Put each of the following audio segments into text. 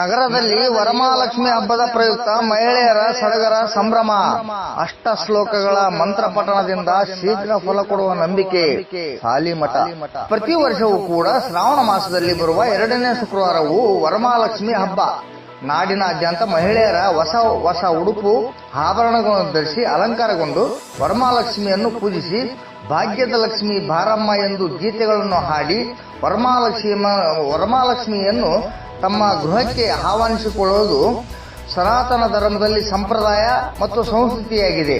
ನಗರದಲ್ಲಿ ವರಮಹಾಲಕ್ಷ್ಮಿ ಹಬ್ಬದ ಪ್ರಯುಕ್ತ ಮಹಿಳೆಯರ ಸಡಗರ ಸಂಭ್ರಮ. ಅಷ್ಟ ಶ್ಲೋಕಗಳ ಮಂತ್ರ ಪಠಣದಿಂದ ಶೀಘ್ರ ಫಲ ಕೊಡುವ ನಂಬಿಕೆ. ಸಾಲಿಮಠ. ಪ್ರತಿ ವರ್ಷವೂ ಕೂಡ ಶ್ರಾವಣ ಮಾಸದಲ್ಲಿ ಬರುವ ಎರಡನೇ ಶುಕ್ರವಾರವು ವರಮಹಾಲಕ್ಷ್ಮಿ ಹಬ್ಬ. ನಾಡಿನಾದ್ಯಂತ ಮಹಿಳೆಯರ ಹೊಸ ಹೊಸ ಉಡುಪು ಆಭರಣಗಳನ್ನು ಧರಿಸಿ ಅಲಂಕಾರಗೊಂಡು ವರಮಹಾಲಕ್ಷ್ಮಿಯನ್ನು ಪೂಜಿಸಿ ಭಾಗ್ಯದ ಲಕ್ಷ್ಮಿ ಬಾರಮ್ಮ ಎಂದು ಗೀತೆಗಳನ್ನು ಹಾಡಿ ವರಮಹಾಲಕ್ಷ್ಮಿ ವರಮಹಾಲಕ್ಷ್ಮಿಯನ್ನು ತಮ್ಮ ಗೃಹಕ್ಕೆ ಆಹ್ವಾನಿಸಿಕೊಳ್ಳುವುದು ಸನಾತನ ಧರ್ಮದಲ್ಲಿ ಸಂಪ್ರದಾಯ ಮತ್ತು ಸಂಸ್ಕೃತಿಯಾಗಿದೆ.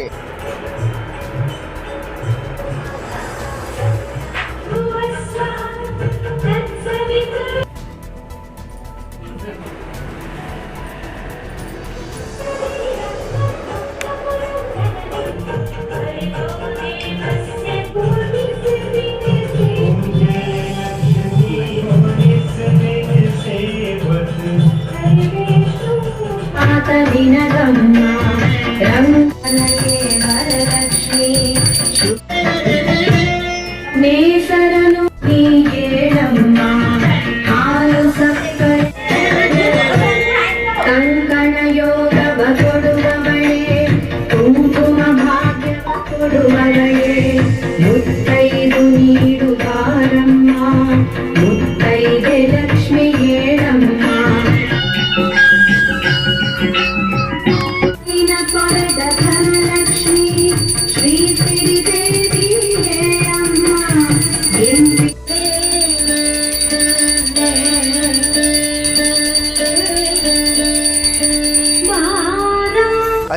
在看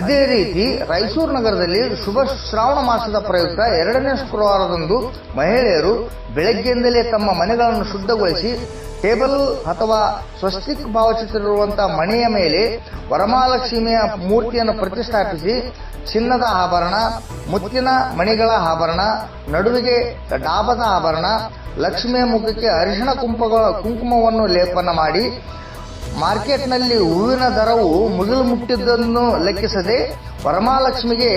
ಅದೇ ರೀತಿ ರಾಯಚೂರು ನಗರದಲ್ಲಿ ಶುಭ ಶ್ರಾವಣ ಮಾಸದ ಪ್ರಯುಕ್ತ ಎರಡನೇ ಶುಕ್ರವಾರದಂದು ಮಹಿಳೆಯರು ಬೆಳಗ್ಗೆಯಿಂದಲೇ ತಮ್ಮ ಮನೆಗಳನ್ನು ಶುದ್ಧಗೊಳಿಸಿ ಟೇಬಲ್ ಅಥವಾ ಸ್ವಸ್ತಿಕ್ ಭಾವಚಿತ್ರವಿರುವಂತಹ ಮನೆಯ ಮೇಲೆ ವರಮಹಾಲಕ್ಷ್ಮಿಯ ಮೂರ್ತಿಯನ್ನು ಪ್ರತಿಷ್ಠಾಪಿಸಿ ಚಿನ್ನದ ಆಭರಣ, ಮುತ್ತಿನ ಮಣಿಗಳ ಆಭರಣ, ನಡುವಿಗೆ ಡಾಬದ ಆಭರಣ, ಲಕ್ಷ್ಮಿಯ ಮುಖಕ್ಕೆ ಅರಿಶಿಣ ಕುಂಪಗಳ ಕುಂಕುಮವನ್ನು ಲೇಪನ ಮಾಡಿ ಮಾರ್ಕೆಟ್ನಲ್ಲಿ ಹೂವಿನ ದರವು ಮುಗಿಲು ಮುಟ್ಟಿದ್ದನ್ನು ಲೆಕ್ಕಿಸದೆ ವರಮಹಾಲಕ್ಷ್ಮಿಗೆ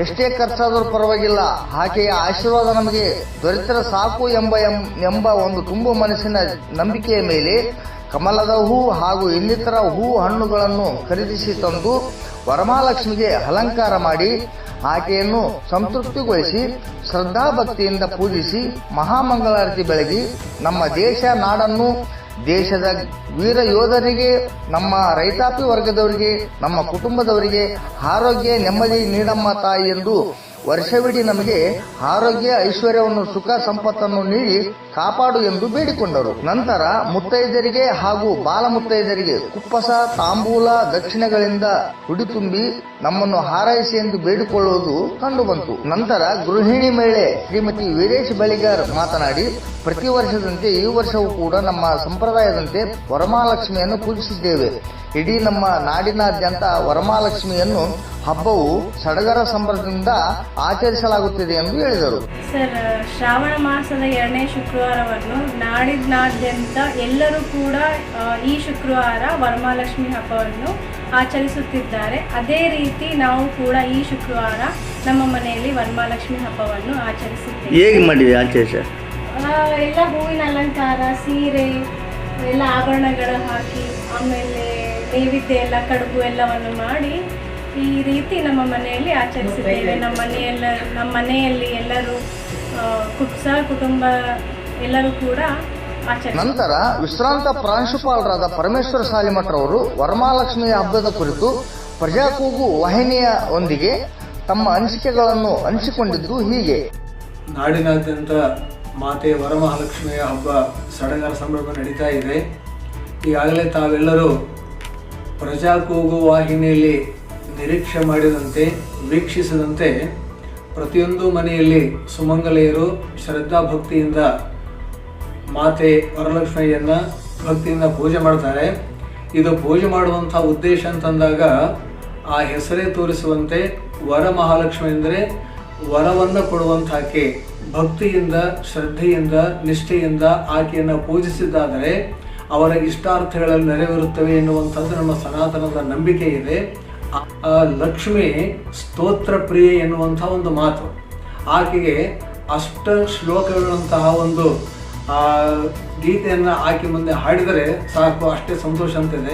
ಎಷ್ಟೇ ಖರ್ಚಾದರೂ ಪರವಾಗಿಲ್ಲ. ಆಕೆಯ ಆಶೀರ್ವಾದ ನಮಗೆ ದೊರೆತರೆ ಸಾಕು ಎಂಬ ಎಂಬ ಒಂದು ತುಂಬು ಮನಸ್ಸಿನ ನಂಬಿಕೆಯ ಮೇಲೆ ಕಮಲದ ಹೂ ಹಾಗೂ ಇನ್ನಿತರ ಹೂ ಹಣ್ಣುಗಳನ್ನು ಖರೀದಿಸಿ ತಂದು ವರಮಹಾಲಕ್ಷ್ಮಿಗೆ ಅಲಂಕಾರ ಮಾಡಿ ಆಕೆಯನ್ನು ಸಂತೃಪ್ತಿಗೊಳಿಸಿ, ಶ್ರದ್ಧಾಭಕ್ತಿಯಿಂದ ಪೂಜಿಸಿ ಮಹಾಮಂಗಳಾರತಿ ಬೆಳಗಿ ನಮ್ಮ ದೇಶ ನಾಡನ್ನು ದೇಶದ ವೀರ ಯೋಧರಿಗೆ ನಮ್ಮ ರೈತಾಪಿ ವರ್ಗದವರಿಗೆ ನಮ್ಮ ಕುಟುಂಬದವರಿಗೆ ಆರೋಗ್ಯ ನೆಮ್ಮದಿ ನೀಡಮ್ಮ ತಾಯಿ ಎಂದು ವರ್ಷವಿಡೀ ನಮಗೆ ಆರೋಗ್ಯ, ಐಶ್ವರ್ಯವನ್ನು, ಸುಖ, ಸಂಪತ್ತನ್ನು ನೀಡಿ ಕಾಪಾಡು ಎಂದು ಬೇಡಿಕೊಂಡರು. ನಂತರ ಮುತ್ತೈದರಿಗೆ ಹಾಗೂ ಬಾಲ ಮುತ್ತೈದರಿಗೆ ಕುಪ್ಪಸ, ತಾಂಬೂಲ, ದಕ್ಷಿಣಗಳಿಂದ ಹುಡಿತುಂಬಿ ನಮ್ಮನ್ನು ಹಾರೈಸಿ ಎಂದು ಬೇಡಿಕೊಳ್ಳುವುದು ಕಂಡುಬಂತು. ನಂತರ ಗೃಹಿಣಿ ಮಹಿಳೆ ಶ್ರೀಮತಿ ವೀರೇಶ್ ಬಳಿಗಾರ್ ಮಾತನಾಡಿ, ಪ್ರತಿ ವರ್ಷದಂತೆ ಈ ವರ್ಷವೂ ಕೂಡ ನಮ್ಮ ಸಂಪ್ರದಾಯದಂತೆ ವರಮಹಾಲಕ್ಷ್ಮಿಯನ್ನು ಪೂಜಿಸಿದ್ದೇವೆ. ಇಡೀ ನಮ್ಮ ನಾಡಿನಾದ್ಯಂತ ವರಮಹಾಲಕ್ಷ್ಮಿಯನ್ನು ಹಬ್ಬವು ಸಡಗರ ಸಂಭ್ರಮದಿಂದ ಆಚರಿಸಲಾಗುತ್ತಿದೆ ಎಂದು ಹೇಳಿದರು. ಸರ್ ಶ್ರಾವಣ ಮಾಸದ ಎರಡನೇ ಶುಕ್ರವಾರವನ್ನು ನಾಡಿನಾದ್ಯಂತ ಎಲ್ಲರೂ ಕೂಡ ಈ ಶುಕ್ರವಾರ ವರಮಹಾಲಕ್ಷ್ಮಿ ಹಬ್ಬವನ್ನು ಆಚರಿಸುತ್ತಿದ್ದಾರೆ. ಅದೇ ರೀತಿ ನಾವು ಕೂಡ ಈ ಶುಕ್ರವಾರ ನಮ್ಮ ಮನೆಯಲ್ಲಿ ವರಮಹಾಲಕ್ಷ್ಮಿ ಹಬ್ಬವನ್ನು ಆಚರಿಸುತ್ತೇವೆ. ಹೇಗೆ ಮಾಡಿದೆ ಆಚರಿಸ? ಆ, ಎಲ್ಲ ಹೂವಿನ ಅಲಂಕಾರ ಸೀರೆ ಎಲ್ಲ ಆಭರಣಗಳ ಹಾಕಿ ಆಮೇಲೆ ನೈವೇದ್ಯ ಎಲ್ಲ ಕಡುಬು ಎಲ್ಲವನ್ನು ಮಾಡಿ ಈ ರೀತಿ ನಮ್ಮ ಮನೆಯಲ್ಲಿ ಆಚರಿಸಿದ್ದೇವೆ ನಮ್ಮ ಮನೆಯೆಲ್ಲ ನಮ್ಮ ಮನೆಯಲ್ಲಿ ಎಲ್ಲರೂ ಕುಟ್ಸ ಕುಟುಂಬ ಎಲ್ಲರೂ ಕೂಡ ಆಚರಿಸ ನಂತರ ವಿಶ್ರಾಂತ ಪ್ರಾಂಶುಪಾಲರಾದ ಪರಮೇಶ್ವರ ಸಾಲಿಮಠರವರು ವರಮಹಾಲಕ್ಷ್ಮಿಯ ಹಬ್ಬದ ಕುರಿತು ಪ್ರಜಾಕೂಗು ವಾಹಿನಿಯ ಒಂದಿಗೆ ತಮ್ಮ ಅನಿಸಿಕೆಗಳನ್ನು ಹಂಚಿಕೊಂಡಿದ್ದು ಹೀಗೆ. ನಾಡಿನಾದ್ಯಂತ ಮಾತೆ ವರಮಹಾಲಕ್ಷ್ಮಿಯ ಹಬ್ಬ ಸಡಗರ ಸಂಭ್ರಮ ನಡೀತಾ ಇದೆ. ಈಗಾಗಲೇ ತಾವೆಲ್ಲರೂ ಪ್ರಜಾ ಕೂಗು ವಾಹಿನಿಯಲ್ಲಿ ನಿರೀಕ್ಷೆ ಮಾಡಿದಂತೆ, ವೀಕ್ಷಿಸಿದಂತೆ ಪ್ರತಿಯೊಂದು ಮನೆಯಲ್ಲಿ ಸುಮಂಗಲೆಯರು ಶ್ರದ್ಧಾ ಭಕ್ತಿಯಿಂದ ಮಾತೆ ವರಲಕ್ಷ್ಮಿಯನ್ನ ಭಕ್ತಿಯಿಂದ ಪೂಜೆ ಮಾಡ್ತಾರೆ. ಇದು ಪೂಜೆ ಮಾಡುವಂಥ ಉದ್ದೇಶ ಅಂತಂದಾಗ ಆ ಹೆಸರೇ ತೋರಿಸುವಂತೆ ವರ ಮಹಾಲಕ್ಷ್ಮಿ ಅಂದರೆ ವರವನ್ನು ಕೊಡುವಂಥ ಆಕೆ ಭಕ್ತಿಯಿಂದ, ಶ್ರದ್ಧೆಯಿಂದ, ನಿಷ್ಠೆಯಿಂದ ಆಕೆಯನ್ನು ಪೂಜಿಸಿದ್ದಾದರೆ ಅವರ ಇಷ್ಟಾರ್ಥಗಳಲ್ಲಿ ನೆರವೇರುತ್ತವೆ ಎನ್ನುವಂಥದ್ದು ನಮ್ಮ ಸನಾತನದ ನಂಬಿಕೆ ಇದೆ. ಲಕ್ಷ್ಮಿ ಸ್ತೋತ್ರ ಪ್ರಿಯೆ ಎನ್ನುವಂಥ ಒಂದು ಮಾತು. ಆಕೆಗೆ ಅಷ್ಟ ಶ್ಲೋಕಗಳಂತಹ ಒಂದು ಗೀತೆಯನ್ನು ಆಕೆ ಮುಂದೆ ಹಾಡಿದರೆ ಸಾಕು, ಅಷ್ಟೇ ಸಂತೋಷ ಅಂತಿದೆ.